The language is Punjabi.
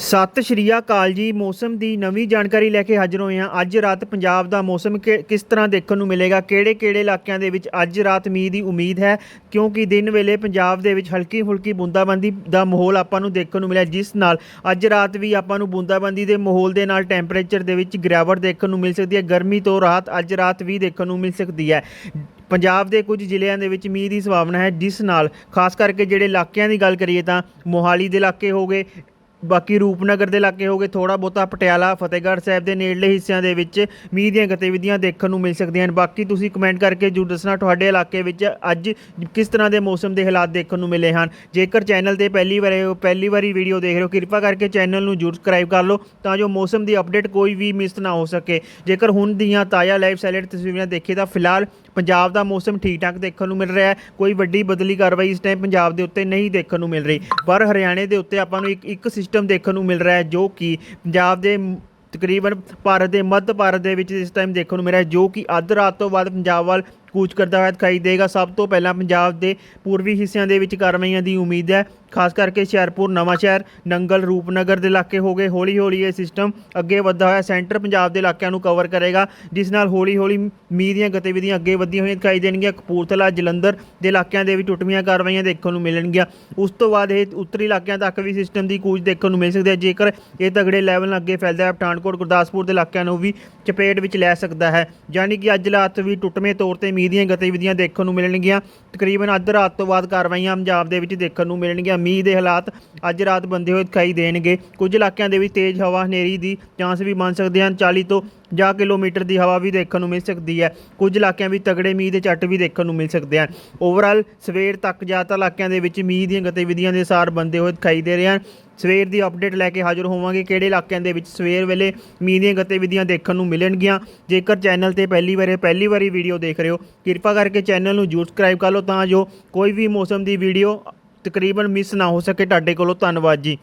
ਸਤਿ ਸ਼੍ਰੀ ਅਕਾਲ ਜੀ। ਮੌਸਮ ਦੀ ਨਵੀਂ ਜਾਣਕਾਰੀ ਲੈ ਕੇ ਹਾਜ਼ਰ ਹੋਏ ਹਾਂ। ਅੱਜ ਰਾਤ ਪੰਜਾਬ ਦਾ ਮੌਸਮ ਕਿ- ਕਿਸ ਤਰ੍ਹਾਂ ਦੇਖਣ ਨੂੰ ਮਿਲੇਗਾ? ਕਿਹੜੇ ਕਿਹੜੇ ਇਲਾਕਿਆਂ ਦੇ ਵਿੱਚ ਅੱਜ ਰਾਤ ਮੀਂਹ ਦੀ ਉਮੀਦ ਹੈ? ਕਿਉਂਕਿ ਦਿਨ ਵੇਲੇ ਪੰਜਾਬ ਦੇ ਵਿੱਚ ਹਲਕੀ ਫੁਲਕੀ ਬੂੰਦਾਬਾਂਦੀ ਦਾ ਮਾਹੌਲ ਆਪਾਂ ਨੂੰ ਦੇਖਣ ਨੂੰ ਮਿਲਿਆ, ਜਿਸ ਨਾਲ ਅੱਜ ਰਾਤ ਵੀ ਆਪਾਂ ਨੂੰ ਬੂੰਦਾਬਾਂਦੀ ਦੇ ਮਾਹੌਲ ਦੇ ਨਾਲ ਟੈਂਪਰੇਚਰ ਦੇ ਵਿੱਚ ਗਿਰਾਵਟ ਦੇਖਣ ਨੂੰ ਮਿਲ ਸਕਦੀ ਹੈ। ਗਰਮੀ ਤੋਂ ਰਾਤ ਅੱਜ ਰਾਤ ਵੀ ਦੇਖਣ ਨੂੰ ਮਿਲ ਸਕਦੀ ਹੈ। ਪੰਜਾਬ ਦੇ ਕੁਝ ਜ਼ਿਲ੍ਹਿਆਂ ਦੇ ਵਿੱਚ ਮੀਂਹ ਦੀ ਸੰਭਾਵਨਾ ਹੈ, ਜਿਸ ਨਾਲ ਖਾਸ ਕਰਕੇ ਜਿਹੜੇ ਇਲਾਕਿਆਂ ਦੀ ਗੱਲ ਕਰੀਏ ਤਾਂ ਮੋਹਾਲੀ ਦੇ ਇਲਾਕੇ ਹੋ ਗਏ ਬਾਕੀ ਰੂਪਨਗਰ ਦੇ ਇਲਾਕੇ ਹੋ ਗਏ ਥੋੜਾ ਬਹੁਤਾ ਪਟਿਆਲਾ, ਫਤਿਹਗੜ੍ਹ ਸਾਹਿਬ ਦੇ ਨੇੜਲੇ ਹਿੱਸਿਆਂ ਦੇ ਵਿੱਚ ਮੀਂਹ ਦੀਆਂ ਗਤੀਵਿਧੀਆਂ ਦੇਖਣ ਨੂੰ ਮਿਲ ਸਕਦੀਆਂ ਹਨ। ਬਾਕੀ ਤੁਸੀਂ ਕਮੈਂਟ ਕਰਕੇ ਜਰੂਰ ਦੱਸਣਾ ਤੁਹਾਡੇ ਇਲਾਕੇ ਵਿੱਚ ਅੱਜ ਕਿਸ ਤਰ੍ਹਾਂ ਦੇ ਮੌਸਮ ਦੇ ਹਾਲਾਤ ਦੇਖਣ ਨੂੰ ਮਿਲੇ ਹਨ। ਜੇਕਰ ਚੈਨਲ ਤੇ ਪਹਿਲੀ ਵਾਰ ਪਹਿਲੀ ਵਾਰੀ ਵੀਡੀਓ ਦੇਖ ਰਹੇ ਹੋ, ਕਿਰਪਾ ਕਰਕੇ ਚੈਨਲ ਨੂੰ ਜਰੂਰ ਸਬਸਕ੍ਰਾਈਬ ਕਰ ਲਓ ਤਾਂ ਜੋ ਮੌਸਮ ਦੀ ਅਪਡੇਟ ਕੋਈ ਵੀ ਮਿਸ ਨਾ ਹੋ ਸਕੇ। ਜੇਕਰ ਹੁਣ ਦੀਆਂ ਤਾਜ਼ਾ ਲਾਈਵ ਸੈਲਡ ਤਸਵੀਰਾਂ ਦੇਖੀਏ ਤਾਂ ਫਿਲਹਾਲ ਪੰਜਾਬ ਦਾ ਮੌਸਮ ਠੀਕ ਠਾਕ ਦੇਖਣ ਨੂੰ ਮਿਲ ਰਿਹਾ ਹੈ। ਕੋਈ ਵੱਡੀ ਬਦਲੀ ਕਾਰਵਾਈ ਇਸ ਟਾਈਮ ਪੰਜਾਬ ਦੇ ਉੱਤੇ ਨਹੀਂ ਦੇਖਣ ਨੂੰ ਮਿਲ ਰਹੀ। ਪਰ ਹਰਿਆਣੇ ਦੇ ਉੱਤੇ ਆਪਾਂ ਨੂੰ ਇੱਕ ਇੱਕ ਸਿਸਟਮ ਦੇਖਣ ਨੂੰ ਮਿਲ ਰਿਹਾ ਹੈ, ਜੋ ਕਿ ਪੰਜਾਬ ਦੇ ਤਕਰੀਬਨ ਭਾਰਤ ਦੇ ਮੱਧ ਭਾਰਤ ਦੇ ਵਿੱਚ ਇਸ ਟਾਈਮ ਦੇਖਣ ਨੂੰ ਮਿਲ ਰਿਹਾ ਜੋ ਕਿ ਅੱਧ ਰਾਤ ਤੋਂ ਬਾਅਦ ਪੰਜਾਬ ਵੱਲ ਕੂਚ ਕਰਦਾ ਹੋਇਆ ਦਿਖਾਈ ਦੇਗਾ। ਸਭ ਤੋਂ ਪਹਿਲਾਂ ਪੰਜਾਬ ਦੇ ਪੂਰਬੀ ਹਿੱਸਿਆਂ ਦੇ ਵਿੱਚ ਕਾਰਵਾਈਆਂ ਦੀ ਉਮੀਦ ਹੈ। ਖਾਸ ਕਰਕੇ ਹੁਸ਼ਿਆਰਪੁਰ ਨਵਾਂ ਸ਼ਹਿਰ ਨੰਗਲ, ਰੂਪਨਗਰ ਦੇ ਇਲਾਕੇ ਹੋ ਗਏ। ਹੌਲੀ ਹੌਲੀ ਇਹ ਸਿਸਟਮ ਅੱਗੇ ਵੱਧਦਾ ਹੋਇਆ ਸੈਂਟਰ ਪੰਜਾਬ ਦੇ ਇਲਾਕਿਆਂ ਨੂੰ ਕਵਰ ਕਰੇਗਾ, ਜਿਸ ਨਾਲ ਹੌਲੀ ਹੌਲੀ ਮੀਂਹ ਦੀਆਂ ਗਤੀਵਿਧੀਆਂ ਅੱਗੇ ਵਧੀਆਂ ਹੋਈਆਂ ਦਿਖਾਈ ਦੇਣਗੀਆਂ। ਕਪੂਰਥਲਾ, ਜਲੰਧਰ ਦੇ ਇਲਾਕਿਆਂ ਦੇ ਵੀ ਟੁੱਟਵੀਆਂ ਕਾਰਵਾਈਆਂ ਦੇਖਣ ਨੂੰ ਮਿਲਣਗੀਆਂ। ਉਸ ਤੋਂ ਬਾਅਦ ਇਹ ਉੱਤਰੀ ਇਲਾਕਿਆਂ ਤੱਕ ਵੀ ਸਿਸਟਮ ਦੀ ਕੂਚ ਦੇਖਣ ਨੂੰ ਮਿਲ ਸਕਦੀ ਹੈ। ਜੇਕਰ ਇਹ ਤਗੜੇ ਲੈਵਲ ਅੱਗੇ ਫੈਲਦਾ ਹੈ, ਪਠਾਨਕੋਟ, ਗੁਰਦਾਸਪੁਰ ਦੇ ਇਲਾਕਿਆਂ ਨੂੰ ਵੀ ਚਪੇਟ ਵਿੱਚ ਲੈ ਸਕਦਾ ਹੈ। ਯਾਨੀ ਕਿ ਅੱਜ ਰਾਤ ਵੀ ਟੁੱਟਵੇਂ ਤੌਰ ਤੇ ਮੀਂਹ ਦੀਆਂ ਗਤੀਵਿਧੀਆਂ ਦੇਖਣ ਨੂੰ ਮਿਲਣਗੀਆਂ। ਤਕਰੀਬਨ ਅੱਧ ਰਾਤ ਤੋਂ ਬਾਅਦ ਕਾਰਵਾਈਆਂ ਪੰਜਾਬ ਦੇ ਵਿੱਚ ਦੇਖਣ ਨੂੰ ਮਿਲਣਗੀਆਂ। ਮੀਂਹ ਦੇ ਹਾਲਾਤ ਅੱਜ ਰਾਤ ਬੰਦੇ ਹੋਏ ਦਿਖਾਈ ਦੇਣਗੇ। ਕੁਝ ਇਲਾਕਿਆਂ ਦੇ ਵਿੱਚ ਤੇਜ਼ ਹਵਾ, ਹਨੇਰੀ ਦੀ ਚਾਂਸ ਵੀ ਬਣ ਸਕਦੇ ਹਨ। 40 ਤੋਂ ਜਾਂ ਕਿਲੋਮੀਟਰ ਦੀ ਹਵਾ ਵੀ ਦੇਖਣ ਨੂੰ ਮਿਲ ਸਕਦੀ ਹੈ। ਕੁਝ ਇਲਾਕਿਆਂ ਵਿੱਚ ਤਗੜੇ ਮੀਂਹ ਦੇ ਝੱਟ ਵੀ ਦੇਖਣ ਨੂੰ ਮਿਲ ਸਕਦੇ ਹਨ। ਓਵਰਆਲ ਸਵੇਰ ਤੱਕ ਜ਼ਿਆਦਾਤਰ ਇਲਾਕਿਆਂ ਦੇ ਵਿੱਚ ਮੀਂਹ ਦੀਆਂ ਗਤੀਵਿਧੀਆਂ ਦੇ ਸਾਰ ਬੰਦੇ ਹੋਏ ਦਿਖਾਈ ਦੇ ਰਹੇ ਹਨ। ਸਵੇਰ ਦੀ ਅਪਡੇਟ ਲੈ ਕੇ ਹਾਜ਼ਰ ਹੋਵਾਂਗੇ ਕਿਹੜੇ ਇਲਾਕਿਆਂ ਦੇ ਵਿੱਚ ਸਵੇਰ ਵੇਲੇ ਮੀਂਹ ਦੀਆਂ ਗਤੀਵਿਧੀਆਂ ਦੇਖਣ ਨੂੰ ਮਿਲਣਗੀਆਂ। ਜੇਕਰ ਚੈਨਲ ਤੇ ਪਹਿਲੀ ਵਾਰ ਪਹਿਲੀ ਵਾਰੀ ਵੀਡੀਓ ਦੇਖ ਰਹੇ ਹੋ, ਕਿਰਪਾ ਕਰਕੇ ਚੈਨਲ ਨੂੰ ਜਰੂਰ ਸਬਸਕ੍ਰਾਈਬ ਕਰ ਲਓ ਤਾਂ ਜੋ ਕੋਈ ਵੀ ਮੌਸਮ ਦੀ ਵੀਡੀਓ ਤਕਰੀਬਨ ਮਿਸ ਨਾ ਹੋ ਸਕੇ। ਤੁਹਾਡੇ ਕੋਲੋਂ ਧੰਨਵਾਦ ਜੀ।